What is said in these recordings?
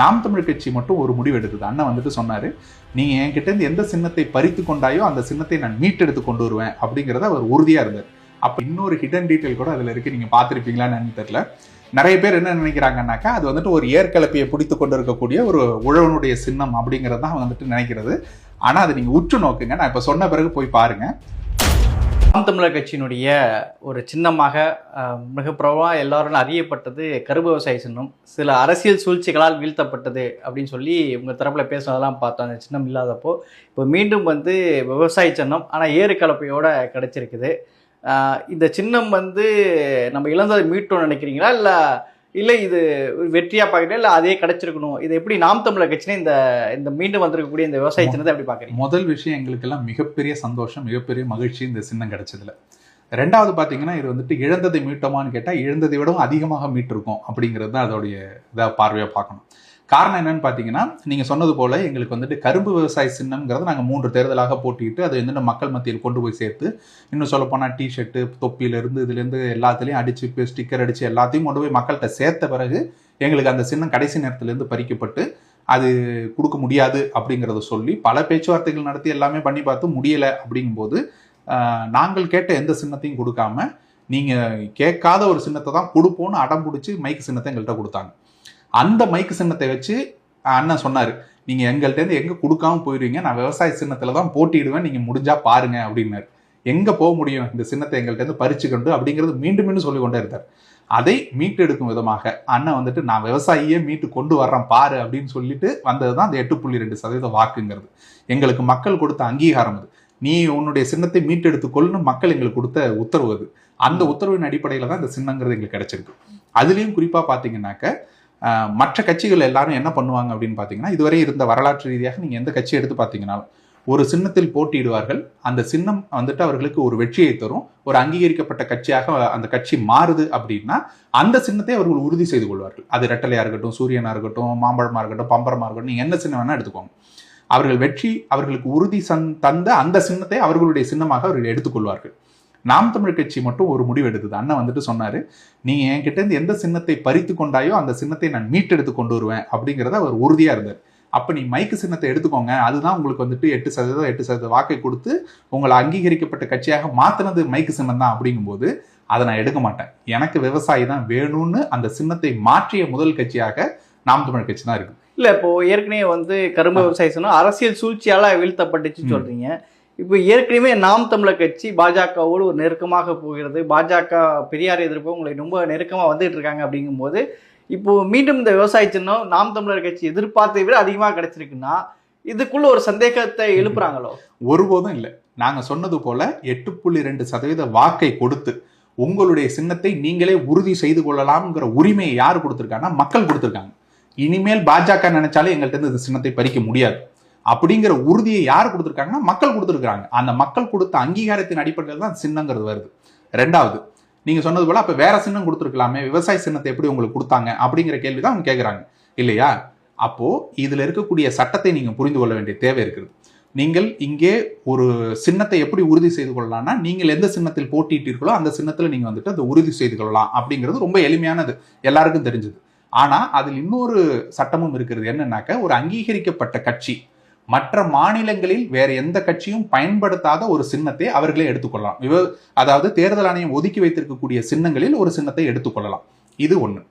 நாம் தமிழ் கட்சி மட்டும் ஒரு முடிவு எடுக்குது. அண்ணன் வந்துட்டு சொன்னாரு நீங்க என்கிட்ட இருந்து எந்த சின்னத்தை பறித்து கொண்டாயோ அந்த சின்னத்தை நான் மீட்டெடுத்து கொண்டு வருவேன். அப்படிங்கிறத அவர் உறுதியா இருந்தார். அப்ப இன்னொரு ஹிடன் டீட்டெயில் கூட அதுல இருக்கு. நீங்க பார்த்திருப்பீங்களான்னு தெரியல. நிறைய பேர் என்ன நினைக்கிறாங்கன்னாக்கா அது வந்துட்டு ஒரு ஏற்கலப்பையை பிடித்து கொண்டு இருக்கக்கூடிய ஒரு உழவனுடைய சின்னம் அப்படிங்கிறது தான் வந்துட்டு நினைக்கிறது. ஆனால் அதை நீங்கள் உற்று நோக்குங்க. நான் இப்போ சொன்ன பிறகு போய் பாருங்கள் நாம் தமிழர் கட்சியினுடைய ஒரு சின்னமாக மிக பிரபலமாக எல்லாரும் அறியப்பட்டது கரும்பு விவசாய சின்னம். சில அரசியல் சூழ்ச்சிகளால் வீழ்த்தப்பட்டது அப்படின்னு சொல்லி உங்கள் தரப்பில் பேசுனதெல்லாம் பார்த்தோம். அந்த சின்னம் இல்லாதப்போ இப்போ மீண்டும் வந்து விவசாய சின்னம் ஆனால் ஏறு கலப்பையோட கிடச்சிருக்குது. இந்த சின்னம் வந்து நம்ம இழந்ததை மீட்டோம்னு நினைக்கிறீங்களா? இல்லை இல்லை இது வெற்றியாக பார்க்குறீங்க இல்லை அதே கிடைச்சிருக்கணும். இது எப்படி நாம் தமிழர் கட்சினே இந்த இந்த மீண்டும் வந்திருக்கக்கூடிய இந்த விவசாய சின்னத்தை எப்படி பார்க்குறீங்க முதல் விஷயம் எங்களுக்கெல்லாம் மிகப்பெரிய சந்தோஷம் மிகப்பெரிய மகிழ்ச்சி இந்த சின்னம் கிடைச்சதுல. ரெண்டாவது பார்த்தீங்கன்னா இது வந்துட்டு இழந்ததை மீட்டோமான்னு கேட்டால் இழந்ததை விடவும் அதிகமாக மீட்டிருக்கோம் அப்படிங்கிறது தான் அதோடைய இதை பார்வையாக பார்க்கணும். காரணம் என்னன்னு பார்த்தீங்கன்னா நீங்கள் சொன்னது போல் எங்களுக்கு வந்துட்டு கரும்பு விவசாய சின்னம்ங்கிறது நாங்கள் மூன்று தேர்தலாக போட்டிட்டு அதை வந்துட்டு மக்கள் மத்தியில் கொண்டு போய் சேர்த்து இன்னும் சொல்லப்போனால் டிஷர்ட்டு தொப்பியிலேருந்து இதுலேருந்து எல்லாத்துலேயும் அடித்து ஸ்டிக்கர் அடித்து எல்லாத்தையும் கொண்டு போய் மக்கள்கிட்ட சேர்த்த பிறகு எங்களுக்கு அந்த சின்னம் கடைசி நேரத்துலேருந்து பறிக்கப்பட்டு அது கொடுக்க முடியாது அப்படிங்கிறத சொல்லி பல பேச்சுவார்த்தைகள் நடத்தி எல்லாமே பண்ணி பார்த்து முடியலை அப்படிங்கும்போது நாங்கள் கேட்ட எந்த சின்னத்தையும் கொடுக்காம நீங்கள் கேட்காத ஒரு சின்னத்தை தான் கொடுப்போம்னு அடம் பிடிச்சி மைக் சின்னத்தை எங்கள்கிட்ட கொடுத்தாங்க. அந்த மைக்கு சின்னத்தை வச்சு அண்ணன் சொன்னாரு நீங்க எங்கள்கிட்ட இருந்து எங்க கொடுக்காம போயிருவீங்க நான் விவசாய சின்னத்துல தான் போட்டியிடுவேன் நீங்க முடிஞ்சா பாருங்க அப்படின்னாரு. எங்க போக முடியும்? இந்த சின்னத்தை எங்கள்கிட்ட இருந்து பறிச்சுக்கொண்டு அப்படிங்கிறது மீண்டும் மீண்டும் சொல்லி கொண்டே இருந்தார். அதை மீட்டெடுக்கும் விதமாக அண்ணன் வந்துட்டு நான் விவசாயியே மீட்டு கொண்டு வர்றேன் பாரு அப்படின்னு சொல்லிட்டு வந்ததுதான் அந்த எட்டு புள்ளி ரெண்டு சதவீத வாக்குங்கிறது. எங்களுக்கு மக்கள் கொடுத்த அங்கீகாரம் அது. நீ உன்னுடைய சின்னத்தை மீட்டெடுத்துக்கொள்னு மக்கள் எங்களுக்கு கொடுத்த உத்தரவு அது. அந்த உத்தரவின் அடிப்படையில தான் இந்த சின்னங்கிறது எங்களுக்கு கிடைச்சிருக்கு. அதுலயும் குறிப்பா பாத்தீங்கன்னாக்க ஆஹ், மற்ற கட்சிகள் எல்லாரும் என்ன பண்ணுவாங்க அப்படின்னு பார்த்தீங்கன்னா இதுவரை இருந்த வரலாற்று ரீதியாக நீங்கள் எந்த கட்சி எடுத்து பாத்தீங்கன்னாலும் ஒரு சின்னத்தில் போட்டியிடுவார்கள். அந்த சின்னம் வந்துட்டு அவர்களுக்கு ஒரு வெற்றியை தரும். ஒரு அங்கீகரிக்கப்பட்ட கட்சியாக அந்த கட்சி மாறுது அப்படின்னா அந்த சின்னத்தை அவர்கள் உறுதி செய்து கொள்வார்கள். அது ரெட்டலையாக இருக்கட்டும் சூரியனாக இருக்கட்டும் மாம்பழமாக இருக்கட்டும் பம்பரமாக இருக்கட்டும் நீங்கள் என்ன சின்னம் வேணால் எடுத்துக்கோங்க. அவர்கள் வெற்றி அவர்களுக்கு உறுதி சந் தந்த அந்த சின்னத்தை அவர்களுடைய சின்னமாக அவர்கள் எடுத்துக்கொள்வார்கள். நாம் தமிழ் கட்சி மட்டும் ஒரு முடிவு எடுத்தது. அண்ணன் வந்துட்டு சொன்னாரு நீங்க என்கிட்ட இருந்து எந்த சின்னத்தை பறித்து கொண்டாயோ அந்த சின்னத்தை நான் மீட்டெடுத்து கொண்டு வருவேன். அப்படிங்கறத அவர் உறுதியா இருந்தார். அப்ப நீ மைக்கு சின்னத்தை எடுத்துக்கோங்க. அதுதான் உங்களுக்கு வந்துட்டு எட்டு சதவீதம் எட்டு சதவீத வாக்கை கொடுத்து உங்களை அங்கீகரிக்கப்பட்ட கட்சியாக மாத்தினது மைக்கு சின்னம் தான் அப்படிங்கும்போது அதை நான் எடுக்க மாட்டேன். எனக்கு விவசாயி தான் வேணும்னு அந்த சின்னத்தை மாற்றிய முதல் கட்சியாக நாம் தமிழ் கட்சி தான் இருக்கு இல்ல இப்போ ஏற்கனவே வந்து கரும்பு விவசாய அரசியல் சூழ்ச்சியால வீழ்த்தப்பட்டுச்சுன்னு ம். இப்போ ஏற்கனவே நாம் தமிழர் கட்சி பாஜகவோடு ஒரு நெருக்கமாக போகிறது. பாஜக பெரியார் எதிர்ப்பு உங்களை ரொம்ப நெருக்கமாக வந்துட்டு இருக்காங்க அப்படிங்கும்போது இப்போ மீண்டும் இந்த விவசாய சின்னம் நாம் தமிழர் கட்சி எதிர்பார்த்ததை விட அதிகமாக கிடைச்சிருக்குன்னா இதுக்குள்ள ஒரு சந்தேகத்தை எழுப்புறாங்களோ? ஒருபோதும் இல்லை. நாங்கள் சொன்னது போல எட்டு புள்ளி ரெண்டு சதவீத வாக்கை கொடுத்து உங்களுடைய சின்னத்தை நீங்களே உறுதி செய்து கொள்ளலாம்ங்கிற உரிமையை யார் கொடுத்துருக்காங்கன்னா மக்கள் கொடுத்துருக்காங்க. இனிமேல் பாஜக நினைச்சாலே எங்கள்கிட்ட இருந்து இந்த சின்னத்தை பறிக்க முடியாது. அப்படிங்கிற உறுதியை யார் கொடுத்துருக்காங்கன்னா மக்கள் கொடுத்துருக்காங்க அந்த மக்கள் கொடுத்த அங்கீகாரத்தின் அடிப்படையில் தான் சின்னங்கிறது வருது. ரெண்டாவது நீங்க சொன்னது போல அப்ப வேற சின்னம் கொடுத்துருக்கலாமே விவசாய சின்னத்தை எப்படி உங்களுக்கு கொடுத்தாங்க அப்படிங்கிற கேள்வி தான் அவங்க கேட்குறாங்க இல்லையா? அப்போ இதுல இருக்கக்கூடிய சட்டத்தை நீங்க புரிந்து கொள்ள வேண்டிய தேவை இருக்குது. நீங்கள் இங்கே ஒரு சின்னத்தை எப்படி உறுதி செய்து கொள்ளலாம்னா நீங்கள் எந்த சின்னத்தில் போட்டியிட்டீர்களோ அந்த சின்னத்தில் நீங்கள் வந்துட்டு அதை உறுதி செய்து கொள்ளலாம் அப்படிங்கிறது ரொம்ப எளிமையானது. எல்லாருக்கும் தெரிஞ்சது. ஆனால் அதில் இன்னொரு சட்டமும் இருக்கிறது என்னன்னாக்க ஒரு அங்கீகரிக்கப்பட்ட கட்சி மற்ற மாநிலங்களில் வேற எந்த கட்சியும் பயன்படுத்தாத ஒரு சின்னத்தை அவர்களே எடுத்துக்கொள்ளலாம். இவ அதாவது தேர்தல் ஆணையம் ஒதுக்கி வைத்திருக்கக்கூடிய சின்னங்களில் ஒரு சின்னத்தை எடுத்துக்கொள்ளலாம். இது ஒண்ணு.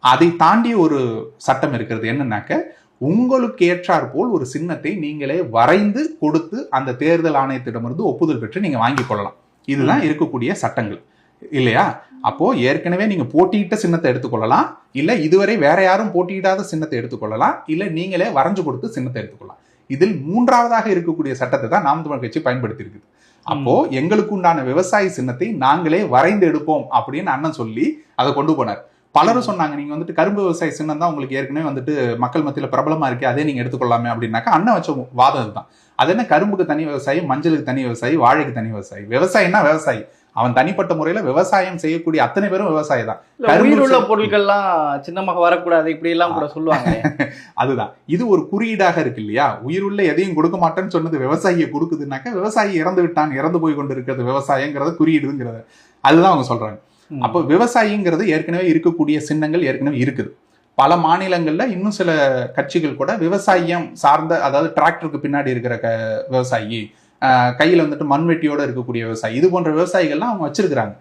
அதை தாண்டி ஒரு சட்டம் இருக்கிறது. என்னன்னாக்க உங்களுக்கு ஏற்றாற் போல் ஒரு சின்னத்தை நீங்களே வரைந்து கொடுத்து அந்த தேர்தல் ஆணையத்திடமிருந்து ஒப்புதல் பெற்று நீங்க வாங்கிக் கொள்ளலாம். இதுதான் இருக்கக்கூடிய சட்டங்கள். இல்லையா? அப்போ ஏற்கனவே நீங்க போட்டியிட்ட சின்னத்தை எடுத்துக்கொள்ளலாம். இல்ல இதுவரை வேற யாரும் போட்டியிடாத சின்னத்தை எடுத்துக்கொள்ளலாம். இல்ல நீங்களே வரைஞ்சு கொடுத்து சின்னத்தை எடுத்துக்கொள்ளலாம். இதில் மூன்றாவதாக இருக்கக்கூடிய சட்டத்தை தான் நாம் தமிழ் கட்சி பயன்படுத்தி இருக்குது அப்போ எங்களுக்கு உண்டான விவசாய சின்னத்தை நாங்களே வரைந்து எடுப்போம் அப்படின்னு அண்ணன் சொல்லி அதை கொண்டு போனார். பலரும் சொன்னாங்க நீங்க வந்துட்டு கரும்பு விவசாய சின்னம் தான் உங்களுக்கு ஏற்கனவே வந்துட்டு மக்கள் மத்தியில பிரபலமா இருக்கு அதே நீங்க எடுத்துக்கொள்ளாமே அப்படின்னாக்கா அண்ணன் வச்ச வாதம் இதுதான் அது என்ன கரும்புக்கு தனி விவசாயி மஞ்சளுக்கு தனி விவசாயி வாழைக்கு தனி விவசாயி? விவசாயின்னா விவசாயி. அவன் தனிப்பட்ட முறையில விவசாயம் செய்யக்கூடிய அத்தனை பேரும் விவசாயி தான். உயிருள்ள பொருட்கள்லாம் சின்னமாக வரக்கூடாது இப்படி எல்லாம் கூட சொல்லுவாங்க. அதுதான். இது ஒரு குறியீடாக இருக்கு இல்லையா? உயிருள்ள எதையும் கொடுக்க மாட்டேன்னு சொன்னது விவசாயியை கொடுக்குதுன்னாக்கா விவசாயி இறந்து விட்டான் இறந்து போய் கொண்டு இருக்கிறது விவசாயங்கிறத குறியீடுங்கிறத. அதுதான் அவங்க சொல்றாங்க. அப்போ விவசாயிங்கிறது ஏற்கனவே இருக்கக்கூடிய சின்னங்கள் ஏற்கனவே இருக்குது. பல மாநிலங்கள்ல இன்னும் சில கட்சிகள் கூட விவசாயம் சார்ந்த அதாவது டிராக்டருக்கு பின்னாடி இருக்கிற க விவசாயி கையில வந்துட்டு மண்வெட்டியோட இருக்கக்கூடிய விவசாயி. இது போன்ற விவசாயிகள்லாம் அவங்க வச்சிருக்கிறாங்க.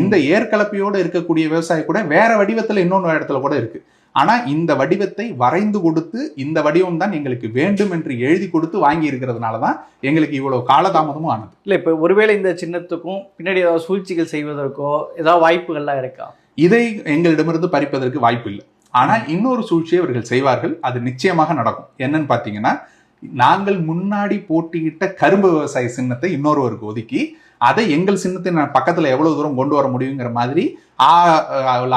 இந்த ஏற்கலப்பையோட இருக்கக்கூடிய விவசாயி கூட வேற வடிவத்துல இன்னொன்று இடத்துல கூட இருக்கு. ஆனா இந்த வடிவத்தை வரைந்து கொடுத்து இந்த வடிவம் தான் எங்களுக்கு வேண்டும் என்று எழுதி கொடுத்து வாங்கி இருக்கிறதுனால தான் எங்களுக்கு இவ்வளவு காலதாமதமும் ஆனது. இல்லை இப்போ ஒருவேளை இந்த சின்னத்துக்கும் பின்னாடி ஏதாவது சூழ்ச்சிகள் செய்வதற்கோ ஏதாவது வாய்ப்புகள்லாம் இருக்கா? இதை எங்களிடமிருந்து பறிப்பதற்கு வாய்ப்பு இல்லை. ஆனா இன்னொரு சூழ்ச்சியை அவர்கள் செய்வார்கள். அது நிச்சயமாக நடக்கும். என்னன்னு பாத்தீங்கன்னா நாங்கள் முன்னாடி போட்டியிட்ட கரும்பு விவசாய சின்னத்தை இன்னொருவருக்கு ஒதுக்கி அதை எங்கள் சின்னத்தை நான் எவ்வளவு தூரம் கொண்டு வர முடியுங்கிற மாதிரி ஆ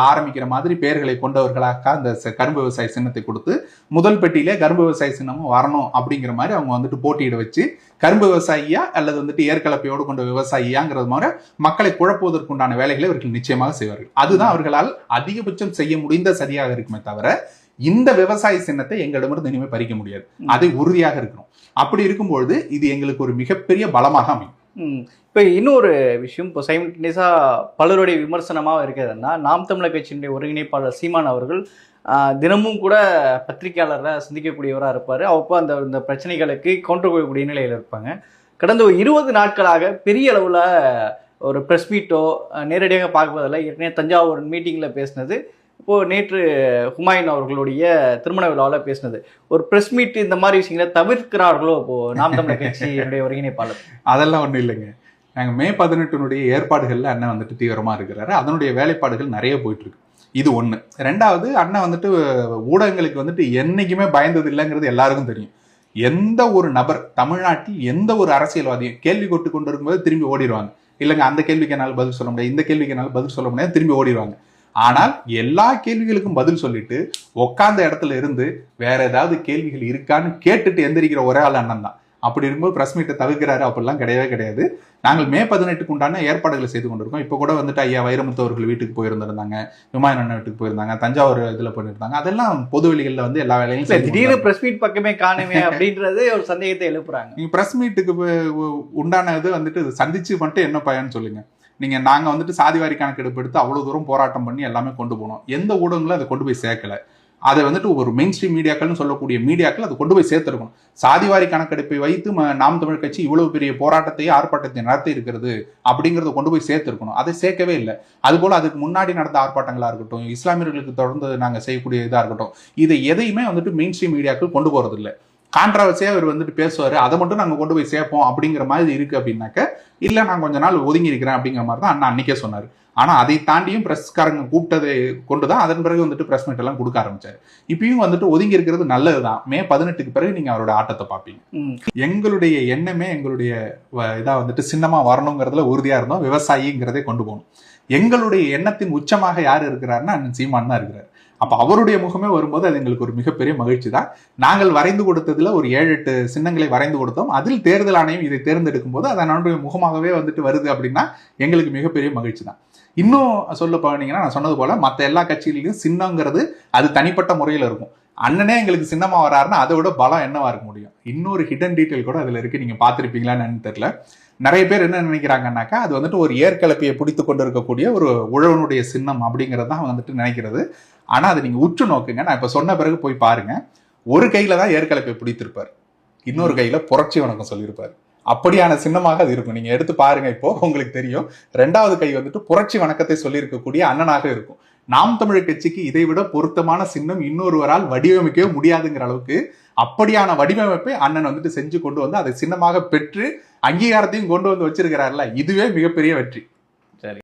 ஆரம்பிக்கிற மாதிரி பெயர்களை கொண்டவர்களாக அந்த கரும்பு விவசாய சின்னத்தை கொடுத்து முதல் பெட்டியிலே கரும்பு விவசாய சின்னமும் வரணும் அப்படிங்கிற மாதிரி அவங்க வந்துட்டு போட்டியிட வச்சு கரும்பு விவசாயியா அல்லது வந்துட்டு ஏற்கலப்பையோடு கொண்ட விவசாயியாங்கிறது மாதிரி மக்களை குழப்புவதற்குண்டான வேலைகளை இவர்கள் நிச்சயமாக செய்வார்கள். அதுதான் அவர்களால் அதிகபட்சம் செய்ய முடிந்த சரியாக இருக்குமே தவிர இந்த விவசாய சின்னத்தை எங்களிடமிருந்து இனிமே பறிக்க முடியாது. அதை உறுதியாக இருக்கணும். அப்படி இருக்கும்பொழுது இது எங்களுக்கு ஒரு மிகப்பெரிய பலமாக அமையும். இப்போ இன்னொரு விஷயம் இப்போ சைமல்டேனியஸாக பலருடைய விமர்சனமாக இருக்கிறதுனா நாம் தமிழர் கட்சியினுடைய ஒருங்கிணைப்பாளர் சீமான் அவர்கள் தினமும் கூட பத்திரிகையாளரை சந்திக்கக்கூடியவராக இருப்பார். அப்போ அந்த இந்த பிரச்சனைகளுக்கு கவுண்டர் கொடுக்கக்கூடிய நிலையில் இருப்பாங்க. கடந்த ஒரு இருபது நாட்களாக பெரிய அளவில் ஒரு ப்ரெஸ் மீட்டோ நேரடியாக பார்ப்பதில் ஏற்கனவே தஞ்சாவூர் மீட்டிங்கில் பேசினது. இப்போது நேற்று ஹுமாயூன் அவர்களுடைய திருமண விழாவில் பேசினது. ஒரு ப்ரெஸ் மீட் இந்த மாதிரி விஷயங்களை தவிர்க்கிறார்களோ இப்போது நாம் தமிழர் கட்சியினுடைய ஒருங்கிணைப்பாளர்? அதெல்லாம் ஒண்ணும் இல்லைங்க. நாங்கள் மே பதினெட்டினுடைய ஏற்பாடுகள்ல அண்ணன் வந்துட்டு தீவிரமா இருக்கிறாரு. அதனுடைய வேலைப்பாடுகள் நிறைய போயிட்டு இருக்கு இது ஒன்று ரெண்டாவது அண்ணன் வந்துட்டு ஊடகங்களுக்கு வந்துட்டு என்னைக்குமே பயந்தது இல்லைங்கிறது எல்லாருக்கும் தெரியும். எந்த ஒரு நபர் தமிழ்நாட்டில் எந்த ஒரு அரசியல்வாதியும் கேள்வி கொட்டு கொண்டு இருக்கும்போது திரும்பி ஓடிடுவாங்க. இல்லைங்க அந்த கேள்விக்கு என்னால் பதில் சொல்ல முடியாது இந்த கேள்விக்கு என்னால் பதில் சொல்ல முடியாது திரும்பி ஓடிடுவாங்க. ஆனால் எல்லா கேள்விகளுக்கும் பதில் சொல்லிட்டு உட்கார்ந்த இடத்துல இருந்து வேற ஏதாவது கேள்விகள் இருக்கான்னு கேட்டுட்டு எந்திரிக்கிற ஒரே ஆள் அண்ணன் தான். அப்படி இருக்கும்போது பிரஸ் மீட்டை தவிர்க்கிறாரு அப்படிலாம் கிடையவே கிடையாது. நாங்கள் மே பதினெட்டுக்கு உண்டான ஏற்பாடுகளை செய்து கொண்டிருக்கோம். இப்போ கூட வந்துட்டு ஐயா வைரமுத்து அவர்கள் வீட்டுக்கு போயிருந்திருந்தாங்க விமானம் அண்ணன் வீட்டுக்கு போயிருந்தாங்க தஞ்சாவூர் இதில் பண்ணியிருந்தாங்க அதெல்லாம் பொது வெளிகளில் வந்து எல்லா வேலையும் திடீர்னு. பிரஸ் மீட் பக்கமே காணுமே அப்படின்றது ஒரு சந்தேகத்தை எழுப்புறாங்க. நீங்க பிரஸ் மீட்டுக்கு உண்டான இது வந்துட்டு சந்திச்சு மட்டும் என்ன பயன்னு சொல்லுங்க. நீங்க நாங்க வந்துட்டு சாதிவாரி கணக்கெடுப்பு எடுத்து அவ்வளவு தூரம் போராட்டம் பண்ணி எல்லாமே கொண்டு போனோம். எந்த ஊடகங்களும் அதை கொண்டு போய் சேர்க்கல. அதை வந்துட்டு ஒரு மெயின் ஸ்ட்ரீம் மீடியாக்கள்னு சொல்லக்கூடிய மீடியாக்கள் அதை கொண்டு போய் சேர்த்திருக்கணும். சாதிவாரி கணக்கெடுப்பை வைத்து ம- நாம் தமிழ் கட்சி இவ்வளவு பெரிய போராட்டத்தையே ஆர்ப்பாட்டத்தை நடத்தி இருக்கிறது அப்படிங்கறத கொண்டு போய் சேர்த்துருக்கணும். அதை சேர்க்கவே இல்லை. அதுபோல் அதுக்கு முன்னாடி நடந்த ஆர்ப்பாட்டங்களா இருக்கட்டும் இஸ்லாமியர்களுக்கு தொடர்ந்து நாங்கள் செய்யக்கூடிய இதாக இருக்கட்டும் இதை எதையுமே வந்துட்டு மெயின் ஸ்ட்ரீம் மீடியாக்கள் கொண்டு போறது இல்ல கான்ட்ரவர்சியா அவர் வந்துட்டு பேசுவாரு. அதை மட்டும் நாங்க கொண்டு போய் சேர்ப்போம் அப்படிங்கிற மாதிரி இருக்கு அப்படின்னாக்க இல்ல நான் கொஞ்ச நாள் ஒதுங்கி இருக்கிறேன் அப்படிங்கிற மாதிரி தான் அண்ணா அன்னைக்கே சொன்னாரு. ஆனா அதை தாண்டியும் பிரஸ்காரங்க கூப்பிட்டதை கொண்டுதான் அதன் பிறகு வந்துட்டு பிரஸ் மீட் எல்லாம் கொடுக்க ஆரம்பிச்சாரு. இப்பயும் வந்துட்டு ஒதுங்கி இருக்கிறது நல்லதுதான். மே பதினெட்டுக்கு பிறகு நீங்க அவரோட ஆட்டத்தை பார்ப்பீங்க. எங்களுடைய எண்ணமே எங்களுடைய வ- இதா வந்துட்டு சின்னமா வரணுங்கிறதுல உறுதியா இருந்தோம். விவசாயிங்கிறதே கொண்டு போகணும். எங்களுடைய எண்ணத்தின் உச்சமாக யார் இருக்கிறாருன்னா அண்ணன் சீமான் தான் இருக்கிறார். அப்போ அவருடைய முகமே வரும்போது அது எங்களுக்கு ஒரு மிகப்பெரிய மகிழ்ச்சி தான் நாங்கள் வரைந்து கொடுத்ததில் ஒரு ஏழு எட்டு சின்னங்களை வரைந்து கொடுத்தோம். அதில் தேர்தல் ஆணையம் இதை தேர்ந்தெடுக்கும் போது அதனுடைய முகமாகவே வந்துட்டு வருது அப்படின்னா எங்களுக்கு மிகப்பெரிய மகிழ்ச்சி தான் இன்னும் சொல்ல போனீங்கன்னா நான் சொன்னது போல மற்ற எல்லா கட்சியிலையும் சின்னங்கிறது அது தனிப்பட்ட முறையில் இருக்கும். அண்ணனே எங்களுக்கு சின்னமா வராருன்னா அதை விட பலம் என்னவா இருக்க முடியும்? இன்னொரு ஹிடன் டீட்டெயில் கூட அதில் இருக்கு. நீங்க பார்த்துருப்பீங்களான்னு தெரியல. நிறைய பேர் என்ன நினைக்கிறாங்கன்னாக்கா அது வந்துட்டு ஒரு ஏற்கலப்பையை பிடித்து கொண்டு இருக்கக்கூடிய ஒரு உழவனுடைய சின்னம் அப்படிங்கிறது தான் வந்துட்டு நினைக்கிறது. ஆனால் அதை நீங்கள் உற்று நோக்குங்க. நான் இப்போ சொன்ன பிறகு போய் பாருங்க. ஒரு கையில் தான் ஏற்கலப்பையை பிடித்திருப்பார். இன்னொரு கையில் புரட்சி வணக்கம் சொல்லியிருப்பார். அப்படியான சின்னமாக அது இருக்கும். நீங்கள் எடுத்து பாருங்க இப்போ உங்களுக்கு தெரியும். ரெண்டாவது கை வந்துட்டு புரட்சி வணக்கத்தை சொல்லியிருக்கக்கூடிய அண்ணனாக இருக்கும். நாம் தமிழர் கட்சிக்கு இதை விட பொருத்தமான சின்னம் இன்னொருவரால் வடிவமைக்கவே முடியாதுங்கிற அளவுக்கு அப்படியான வடிவமைப்பை அண்ணன் வந்துட்டு செஞ்சு கொண்டு வந்து அதை சின்னமாக பெற்று அங்கீகாரத்தையும் கொண்டு வந்து வச்சிருக்கிறார்ல. இதுவே மிகப்பெரிய வெற்றி.